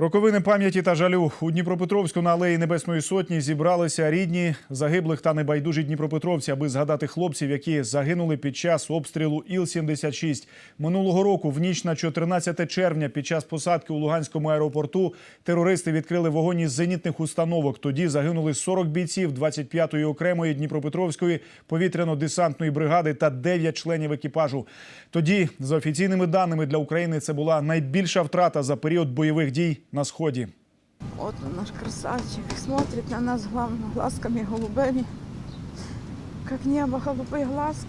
Роковини пам'яті та жалю у Дніпропетровську на алеї Небесної Сотні зібралися рідні загиблих та небайдужі дніпропетровці, аби згадати хлопців, які загинули під час обстрілу Іл-76. Минулого року, в ніч на 14 червня, під час посадки у Луганському аеропорту, терористи відкрили вогонь із зенітних установок. Тоді загинули 40 бійців 25-ї окремої Дніпропетровської повітряно-десантної бригади та 9 членів екіпажу. Тоді, за офіційними даними для України, це була найбільша втрата за період бойових дій на сході. Вот он, наш красавчик, смотрит на нас главно глазками голубыми, как небо голубые глазки.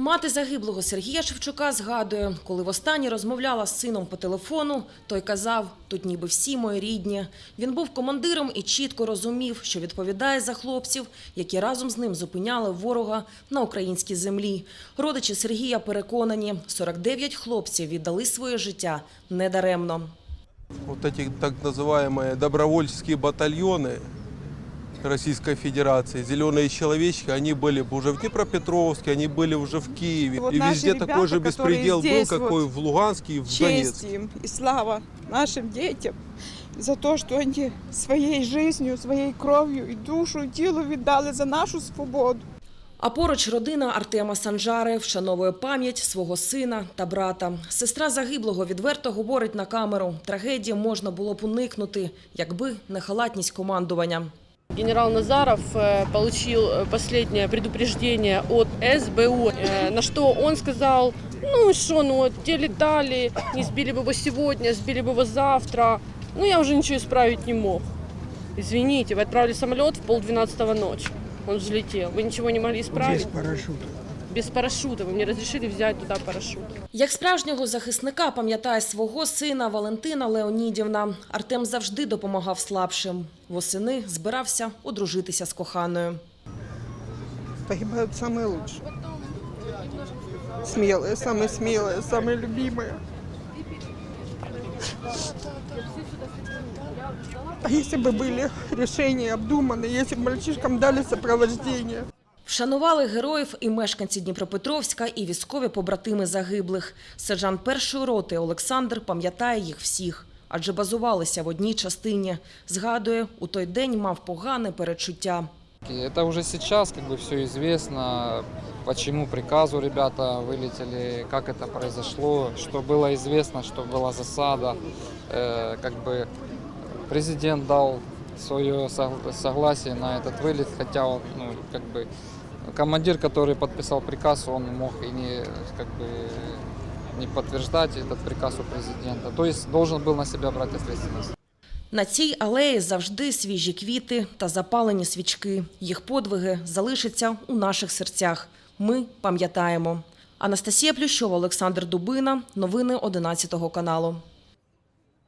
Мати загиблого Сергія Шевчука згадує, коли востаннє розмовляла з сином по телефону, той казав, тут ніби всі мої рідні. Він був командиром і чітко розумів, що відповідає за хлопців, які разом з ним зупиняли ворога на українській землі. Родичі Сергія переконані, 49 хлопців віддали своє життя недаремно. Вот эти так называемые добровольческие батальоны Российской Федерации, зеленые человечки, они были бы уже в Днепропетровске, они были уже в Киеве. Вот и наши везде ребята, такой же которые беспредел был, здесь какой вот, в Луганске и в Честь Донецке. им и слава нашим детям за то, что они своей жизнью, своей кровью и душу, и тіло віддали за нашу свободу. А поруч родина Артема Санжари вшановує пам'ять свого сина та брата. Сестра загиблого відверто говорить на камеру. Трагедії можна було б уникнути, якби не халатність командування. Генерал Назаров э, получил э, последнее предупреждение от СБУ, э, на что он сказал, ну и что, ну вот те летали, не сбили бы его сегодня, сбили бы его завтра. Ну я уже ничего исправить не мог. Извините, вы отправили самолет в полдвенадцатого ночи. Он взлетел. Вы ничего не могли исправить? Без парашюта. Без парашюта. Вы мне разрешили взять туда парашют. Як справжнього захисника пам'ятає свого сина Валентина Леонідівна. Артем завжди допомагав слабшим. Восени збирався одружитися з коханою. Погибают самые лучшие. Смелые, самые смелые, самые любимые. А если бы были решения обдуманы, если бы мальчишкам дали сопровождение? Вшанували героїв і мешканці Дніпропетровська, і військові побратими загиблих. Сержант першої роти Олександр пам'ятає їх всіх, адже базувалися в одній частині. Згадує, у той день мав погане перечуття. Это уже сейчас как бы все известно, почему приказу ребята вылетели, как это произошло, что было известно, что была засада. Э, как бы президент дал свое сог- согласие на этот вылет, хотя он, ну, как бы командир, который подписал приказ, он мог и не, как бы, не подтверждать этот приказ у президента. То есть должен был на себя брать ответственность. На цій алеї завжди свіжі квіти та запалені свічки. Їх подвиги залишаться у наших серцях. Ми пам'ятаємо. Анастасія Плющова, Олександр Дубина. Новини 11 каналу.